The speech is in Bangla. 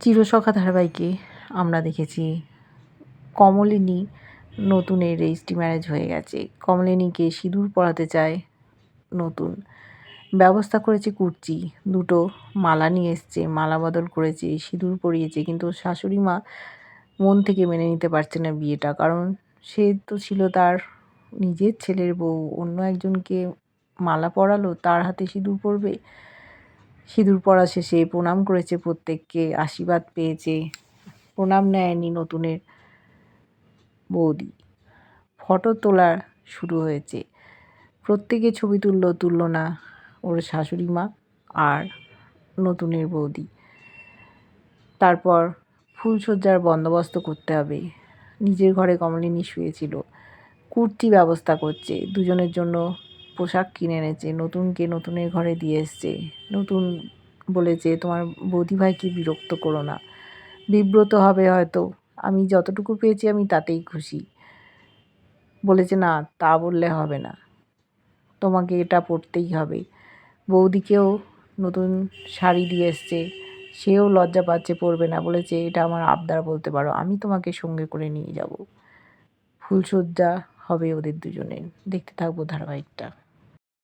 চিরসখা ধারাবাহিকে আমরা দেখেছি কমলিনী নতুনের রেজিস্ট্রি ম্যারেজ হয়ে গেছে। কমলিনীকে সিঁদুর পরাতে চায় নতুন। ব্যবস্থা করেছে কুর্চি, দুটো মালা নিয়ে এসছে, মালা বদল করেছে, সিঁদুর পরিয়েছে, কিন্তু শাশুড়ি মা মন থেকে মেনে নিতে পারছে না বিয়েটা, কারণ সে তো ছিল তার নিজের ছেলের বউ, অন্য একজনকে মালা পরালো, তার হাতে সিঁদুর পরবে সিঁদুর পরা শেষে প্রণাম করেছে প্রত্যেককে, আশীর্বাদ পেয়েছে। প্রণাম নেয়নি নতুনের বৌদি। ফটো তোলা শুরু হয়েছে। প্রত্যেকে ছবি তুললো তুললো না ওর শাশুড়ি মা আর নতুনের বৌদি। তারপর ফুলসজ্জার বন্দোবস্ত করতে হবে। নিজের ঘরে কমলিনী শুয়েছিল। কুর্তি ব্যবস্থা করছে। দুজনের জন্য পোশাক কিনে এনেছে, নতুনকে নতুনের ঘরে দিয়ে এসছে। নতুন বলেছে, তোমার বৌদিভাইকে বিরক্ত করো না। বিব্রত হবে হয়তো। আমি যতটুকু পেয়েছি আমি তাতেই খুশি। বলেছে, না, তা বললে হবে না। তোমাকে এটা পরতেই হবে। বৌদিকেও নতুন শাড়ি দিয়ে এসছে। সেও লজ্জা পাচ্ছে, পরবে না। বলেছে, এটা আমার আবদার বলতে পারো। আমি তোমাকে সঙ্গে করে নিয়ে যাব। ফুলসজ্জা হবে ওদের দুজনের। দেখতে থাকব ধারাবাহিকটা।